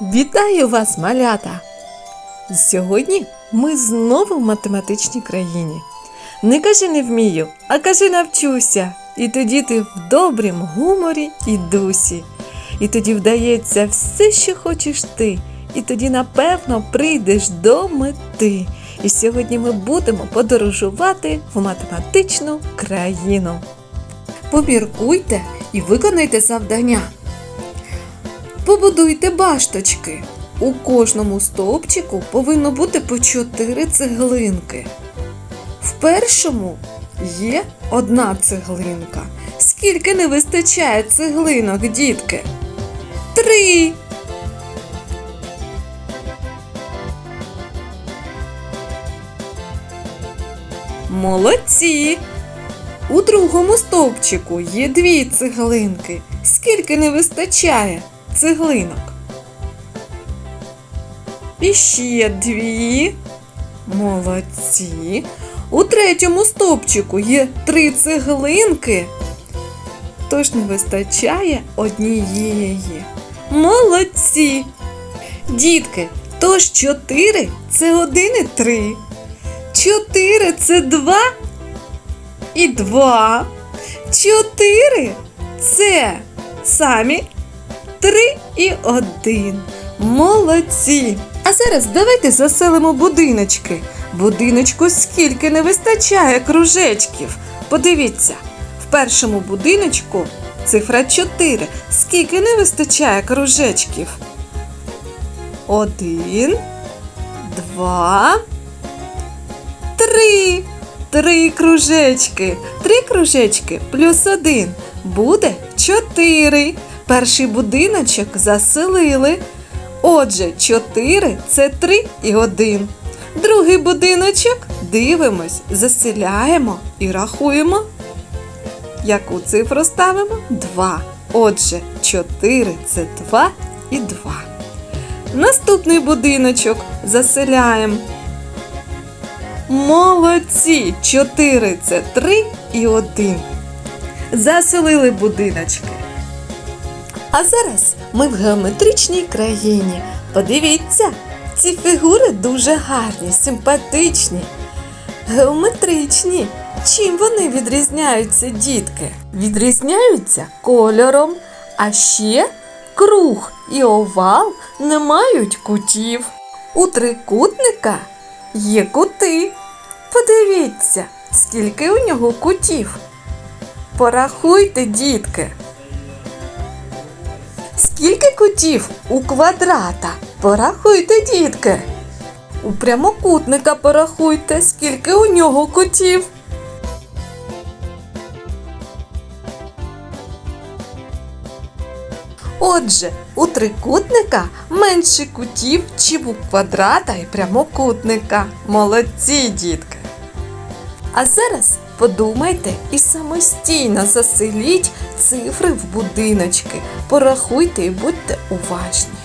Вітаю вас, малята! Сьогодні ми знову в математичній країні. Не кажи не вмію, а кажи навчуся. І тоді ти в добрім гуморі і дусі. І тоді вдається все, що хочеш ти. І тоді, напевно, прийдеш до мети. І сьогодні ми будемо подорожувати в математичну країну. Поміркуйте і виконайте завдання. Побудуйте башточки. У кожному стовпчику повинно бути по чотири цеглинки. В першому є одна цеглинка. Скільки не вистачає цеглинок, дітки? Три. Молодці. У другому стовпчику є дві цеглинки. Скільки не вистачає цеглинок? І ще дві. Молодці. У третьому стовпчику є три цеглинки. Тож не вистачає однієї. Молодці. Дітки, тож чотири це один і три. Чотири це два і два. Чотири це самі три і один. Молодці! А зараз давайте заселимо будиночки. Будиночку скільки не вистачає кружечків. Подивіться, в першому будиночку цифра 4. Скільки не вистачає кружечків? Один, два, три. Три кружечки. Три кружечки плюс один. Буде чотири. Перший будиночок заселили. Отже, 4 це 3 і 1. Другий будиночок дивимось, заселяємо і рахуємо. Яку цифру ставимо? 2. Отже, 4 це 2 і 2. Наступний будиночок заселяємо. Молодці! 4 це 3 і 1. Заселили будиночки. А зараз ми в геометричній країні. Подивіться, ці фігури дуже гарні, симпатичні, геометричні. Чим вони відрізняються, дітки? Відрізняються кольором, а ще круг і овал не мають кутів. У трикутника є кути. Подивіться, скільки у нього кутів. Порахуйте, дітки. Скільки кутів у квадрата? Порахуйте, дітки. У прямокутника порахуйте, скільки у нього кутів. Отже, у трикутника менше кутів, чим у квадрата і прямокутника. Молодці, дітки! А зараз подумайте і самостійно заселіть цифри в будиночки. Порахуйте і будьте уважні.